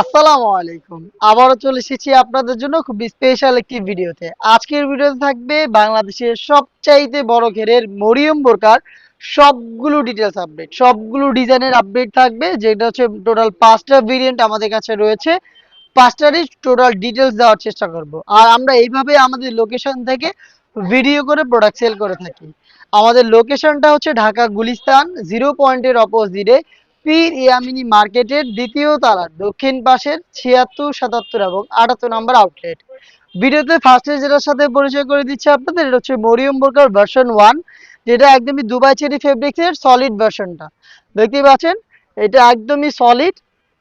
আসসালামু আলাইকুম। আবারও চলে এসেছি আপনাদের জন্য খুব স্পেশাল একটি ভিডিওতে। আজকের ভিডিওতে থাকবে বাংলাদেশের সবচাইতে বড় ঘেরের মরিয়ম বোরকার সবগুলো ডিটেলস আপডেট সবগুলো ডিজাইনের আপডেট থাকবে, যেটা হচ্ছে টোটাল পাঁচটা ভেরিয়েন্ট আমাদের কাছে রয়েছে। পাঁচটারই টোটাল ডিটেলস দেওয়ার চেষ্টা করব। আর আমরা এইভাবে আমাদের লোকেশন থেকে ভিডিও করে প্রোডাক্ট সেল করে থাকি। আমাদের লোকেশনটা হচ্ছে ঢাকা গুলিস্তান জিরো পয়েন্টের অপোজিটে পীর ইয়ামিনী মার্কেটের দ্বিতীয় তলার দক্ষিণ পাশের ছিয়াত্তর, সাতাত্তর এবং আটাত্তর নম্বর আউটলেট ভিডিওতে ফার্স্টে যেটার সাথে পরিচয় করে দিচ্ছি আপনাদের, এটা হচ্ছে মরিয়ম বোরকার ভার্সন ওয়ান যেটা একদমই দুবাই চেরি ফেব্রিক্সের সলিড ভার্সনটা দেখতেই পাচ্ছেন, এটা একদমই সলিড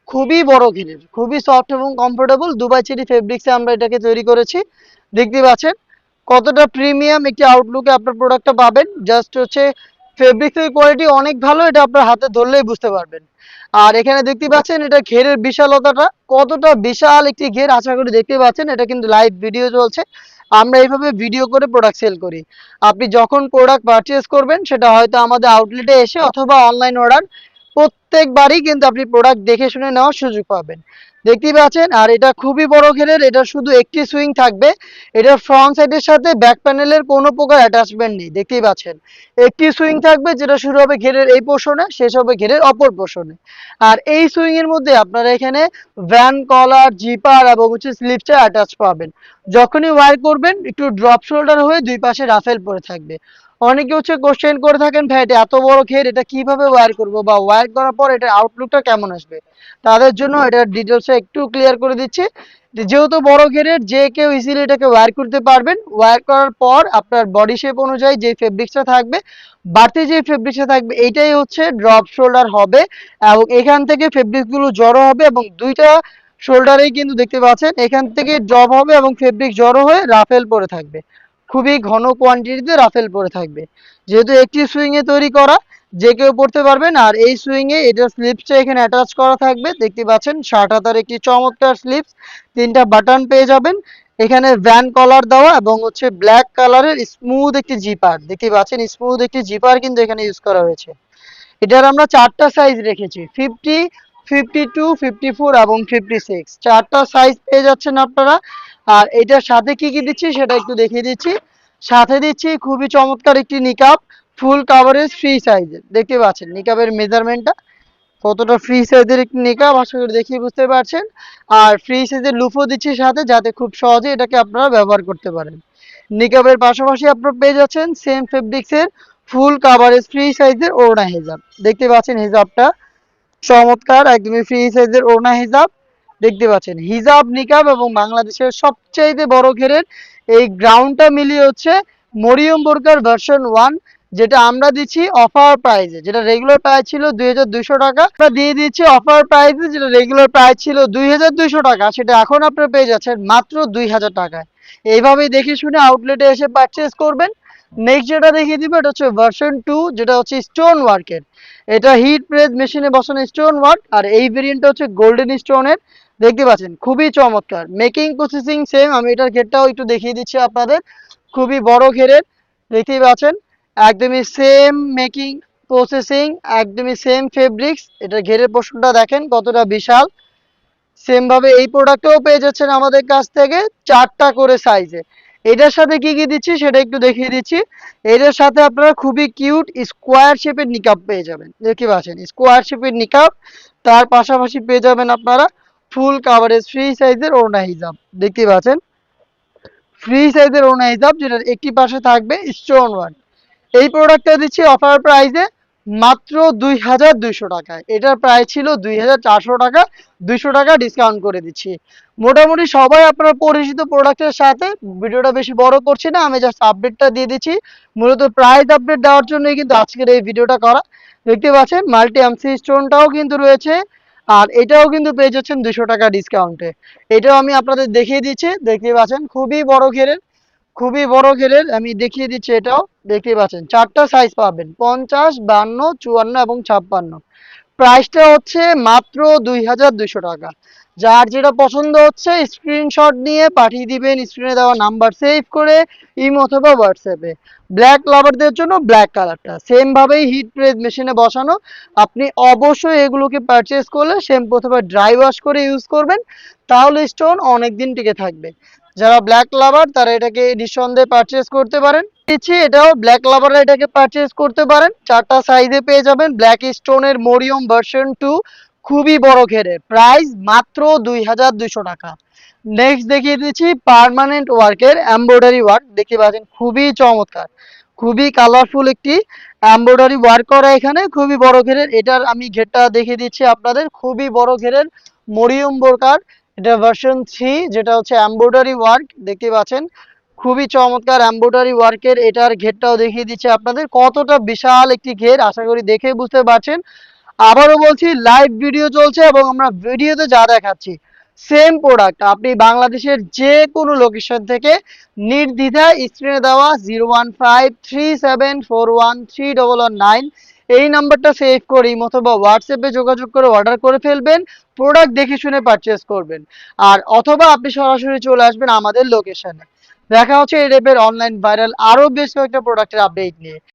খুবই বড় ঘিরের, খুবই সফট এবং কমফোর্টেবল দুবাই চেরি ফেব্রিক্সে আমরা এটাকে তৈরি করেছি। দেখতে পাচ্ছেন, কতটা প্রিমিয়াম একটি আউটলুকে আপনার প্রোডাক্টটা পাবেন। জাস্ট হচ্ছে ফেব্রিক্সের কোয়ালিটি অনেক ভালো, এটা আপনার হাতে ধরলেই বুঝতে পারবেন। আর এখানে দেখতে পাচ্ছেন, এটা ঘেরের বিশালতাটা। কতটা বিশাল একটি ঘের আশা করি দেখতে পাচ্ছেন, এটা কিন্তু লাইভ ভিডিও চলছে। আমরা এইভাবে ভিডিও করে প্রোডাক্ট সেল করি। আপনি যখন প্রোডাক্ট পারচেস করবেন, সেটা হয়তো আমাদের আউটলেটে এসে অথবা অনলাইন অর্ডার প্রত্যেকবারই কিন্তু আপনি প্রোডাক্ট দেখে শুনে নেওয়ার সুযোগ পাবেন। দেখতেই পাচ্ছেন? আর এটা খুবই বড় ঘেরের এটা শুধু একটি সুইং থাকবে। এটা ফ্রন্ট সাইডের সাথে ব্যাক প্যানেলের কোনো প্রকার অ্যাটাচমেন্ট নেই, দেখতেই পাচ্ছেন? একটি সুইং থাকবে যেটা শুরু হবে ঘেরের এই পোর্শনে শেষ হবে ঘেরের অপর পোর্শনে আর এই সুইং এর মধ্যে আপনারা এখানে ভ্যান কলার জিপার এবং হচ্ছে স্লিপসটা অ্যাটাচ পাবেন। যখনই ওয়্যার করবেন, একটু ড্রপ শোল্ডার হয়ে দুই পাশে রাফেল পরে থাকবে। অনেকে হচ্ছে কোশ্চেন করে থাকেন, ভাই, এটা এত বড় ঘের এটা কীভাবে ওয়ার করব? বা ওয়্যার করার পর এটা আউটলুকটা কেমন আসবে? তাদের জন্য এটার ডিটেলসটা একটু ক্লিয়ার করে দিচ্ছি। যেহেতু বড় ঘেরের যে কেউ ইজিলি এটাকে ওয়ার করতে পারবেন ওয়ার করার পর আপনার বডি শেপ অনুযায়ী যে ফেব্রিক্সটা থাকবে, বাড়তি যে ফেব্রিক্সটা থাকবে, এইটাই হচ্ছে ড্রপ শোল্ডার হবে এবং এখান থেকে ফেব্রিক্সগুলো জড়ো হবে এবং দুইটা শোল্ডারেই কিন্তু দেখতে পাচ্ছেন, এখান থেকে ড্রপ হবে এবং ফেব্রিক জড়ো হয়ে রাফেল পরে থাকবে। খুবই ঘন কোয়ান্টিটিতে রাফেল পরে থাকবে। যেহেতু একটি সুইংয়ে তৈরি করা, যে কেউ পড়তে পারবেন। আর এই সুইংয়ে এটার স্লিপসটা এখানে অ্যাটাচ করা থাকবে। দেখতে পাচ্ছেন শার্ট হাতার একটি চমৎকার স্লিপস তিনটা বাটন পেয়ে যাবেন। এখানে ভ্যান কলার দেওয়া এবং হচ্ছে ব্ল্যাক কালারের স্মুথ একটি জিপার দেখতে পাচ্ছেন স্মুথ একটি জিপার কিন্তু এখানে ইউজ করা হয়েছে। এটার আমরা চারটা সাইজ রেখেছি। Fifty fifty two fifty four এবং ফিফটি সিক্স চারটা সাইজ পেয়ে যাচ্ছেন আপনারা। আর এটার সাথে কি কি দিচ্ছি সেটা একটু দেখিয়ে দিচ্ছি। সাথে দিচ্ছি খুবই চমৎকার একটি নিকাপ ফুল কাভারেজ ফ্রি সাইজের দেখতে পাচ্ছেন নিকাবের মেজারমেন্টটা কতটা ফ্রি সাইজের একটি নিকাব আশা করি দেখিয়ে বুঝতে পারছেন। আর ফ্রি সাইজের লুফো দিচ্ছি সাথে, যাতে খুব সহজে এটাকে আপনারা ব্যবহার করতে পারেন। নিকাবের পাশাপাশি আপনারা পেয়ে যাচ্ছেন সেম ফেব্রিক্সের ফুল কাভারেজ ফ্রি সাইজের ওড়না হিজাব দেখতে পাচ্ছেন হিজাবটা চমৎকার, একদমই ফ্রি সাইজের ওড়না হিজাব দেখতে পাচ্ছেন। হিজাব, নিকাব এবং বাংলাদেশের সবচাইতে বড় ঘেরের এই গ্রাউন্ডটা মিলিয়ে হচ্ছে মরিয়ম বোরকার ভার্সন ওয়ান যেটা আমরা দিচ্ছি অফার প্রাইজে যেটা রেগুলার প্রাইস ছিল দুই হাজার দুইশো টাকা। আমরা দিয়ে দিচ্ছি অফার প্রাইজে যেটা রেগুলার প্রাইস ছিল দুই হাজার দুইশো টাকা। সেটা এখন আপনারা পেয়ে যাচ্ছেন মাত্র দুই হাজার টাকায়। এইভাবেই দেখে শুনে আউটলেটে এসে পারচেস করবেন। নেক্সট যেটা দেখিয়ে দিব, এটা হচ্ছে ভার্সন টু যেটা হচ্ছে স্টোন ওয়ার্কের এটা হিট প্রেস মেশিনে বসানো স্টোন ওয়ার্ক আর এই ভেরিয়েন্টটা হচ্ছে গোল্ডেন স্টোনের দেখতে পাচ্ছেন, খুবই চমৎকার। মেকিং প্রসেসিং সেম আমি এটার ঘেরটাও একটু দেখিয়ে দিচ্ছি আপনাদের। খুবই বড় ঘেরের, দেখতেই পাচ্ছেন, একদমই সেম মেকিং প্রসেসিং একদমই সেম ফেব্রিক্স এটা ঘেরের পোর্শনটা দেখেন কতটা বিশাল। সেম ভাবে এই প্রোডাক্টও পেয়ে যাচ্ছেন আমাদের কাছ থেকে চারটা করে সাইজে এটার সাথে কি কি দিচ্ছি সেটা একটু দেখিয়ে দিচ্ছি। এটার সাথে আপনারা খুবই কিউট স্কোয়ার শেপের নিকাপ পেয়ে যাবেন। দেখতে পাচ্ছেন, স্কোয়ার শেপের নিকাপ তার পাশাপাশি পেয়ে যাবেন আপনারা ফুল কাভারেজ ফ্রি সাইজের ওড়না হিজাব। দেখতে পাচ্ছেন? ফ্রি সাইজের ওড়না হিজাব, যেটার একটি পাশে থাকবে স্টোন ওয়ান এই প্রোডাক্টটা দিচ্ছি অফার প্রাইসে মাত্র দুই হাজার দুইশো টাকায় এটার প্রায় ছিল দুই হাজার চারশো টাকা। দুইশো টাকা ডিসকাউন্ট করে দিচ্ছি। মোটামুটি সবাই আপনার পরিচিত প্রোডাক্টের সাথে ভিডিওটা বেশি বড় করছি না, আমি জাস্ট আপডেটটা দিয়ে দিচ্ছি। মূলত প্রাইস আপডেট দেওয়ার জন্যই কিন্তু আজকের এই ভিডিওটা করা। দেখতে পাচ্ছেন মাল্টি এমসি স্টোনটাও কিন্তু রয়েছে, আর এটাও কিন্তু পেয়ে যাচ্ছেন দুশো টাকা ডিসকাউন্টে এটাও আমি আপনাদের দেখিয়ে দিচ্ছি। দেখতে পাচ্ছেন, খুবই বড় ঘেরের খুবই বড় ঘেরের আমি দেখিয়ে দিচ্ছি এটাও দেখতে পাচ্ছেন। চারটা সাইজ পাবেন, পঞ্চাশ, বান্ন, চুয়ান্ন এবং ছাপ্পান্ন। প্রাইসটা হচ্ছে মাত্র দুই হাজার দুইশো টাকা। যার যেটা পছন্দ হচ্ছে স্ক্রিনশট নিয়ে পাঠিয়ে দিবেন স্ক্রিনে দেওয়া নাম্বার সেভ করে ইম অথবা হোয়াটসঅ্যাপে ব্ল্যাক লাভারদের জন্য ব্ল্যাক কালারটা সেমভাবেই হিট প্রেস মেশিনে বসানো। আপনি অবশ্যই এগুলোকে পারচেস করলে শ্যাম্পু অথবা ড্রাই ওয়াশ করে ইউজ করবেন, তাহলে স্টোন অনেক দিন টিকে থাকবে। যারা ব্ল্যাক লাভার তারা এটাকে নিঃসন্দেহে পারচেজ করতে পারেন। দিচ্ছি, এটাও ব্ল্যাক লাভার এটাকে পারচেজ করতে পারেন। চারটা সাইজে পেয়ে যাবেন। ব্ল্যাক স্টোনের মরিয়ম ভার্সন টু খুবই বড় ঘেরে। প্রাইস মাত্র দুই হাজার দুইশো টাকা। নেক্সট দেখিয়ে দিচ্ছি পার্মানেন্ট ওয়ার্কের এমব্রয়ডারি ওয়ার্ক দেখতে পাচ্ছেন, খুবই চমৎকার। খুবই কালারফুল একটি এমব্রয়ডারি ওয়ার্ক করা এখানে, খুবই বড় ঘেরের। এটার আমি ঘেরটা দেখিয়ে দিচ্ছি আপনাদের। খুবই বড় ঘেরের মরিয়ম বোরকার এটা ভার্সন থ্রি যেটা হচ্ছে এমব্রয়ডারি ওয়ার্ক দেখতে পাচ্ছেন। খুবই চমৎকার এমব্রয়ডারি ওয়ার্কের এটার ঘেরটাও দেখিয়ে দিচ্ছে আপনাদের। কতটা বিশাল একটি ঘের, আশা করি দেখে বুঝতে পারছেন। আবারও বলছি লাইভ ভিডিও চলছে এবং আমরা ভিডিওতে যা দেখাচ্ছি সেম প্রোডাক্ট আপনি বাংলাদেশের যে কোনো লোকেশন থেকে নির্দ্বিধায় স্ক্রিনে দেওয়া zero one five three seven four one three double one nine এই নাম্বারটা সেভ করে অথবা হোয়াটসঅ্যাপে যোগাযোগ করে অর্ডার করে ফেলবেন প্রোডাক্ট দেখে শুনে পারচেস করবেন। আর অথবা আপনি সরাসরি চলে আসবেন আমাদের লোকেশনে দেখা হচ্ছে এই রেপের অনলাইন ভাইরাল আরও বেশ কয়েকটা প্রোডাক্টের আপডেট নিয়ে।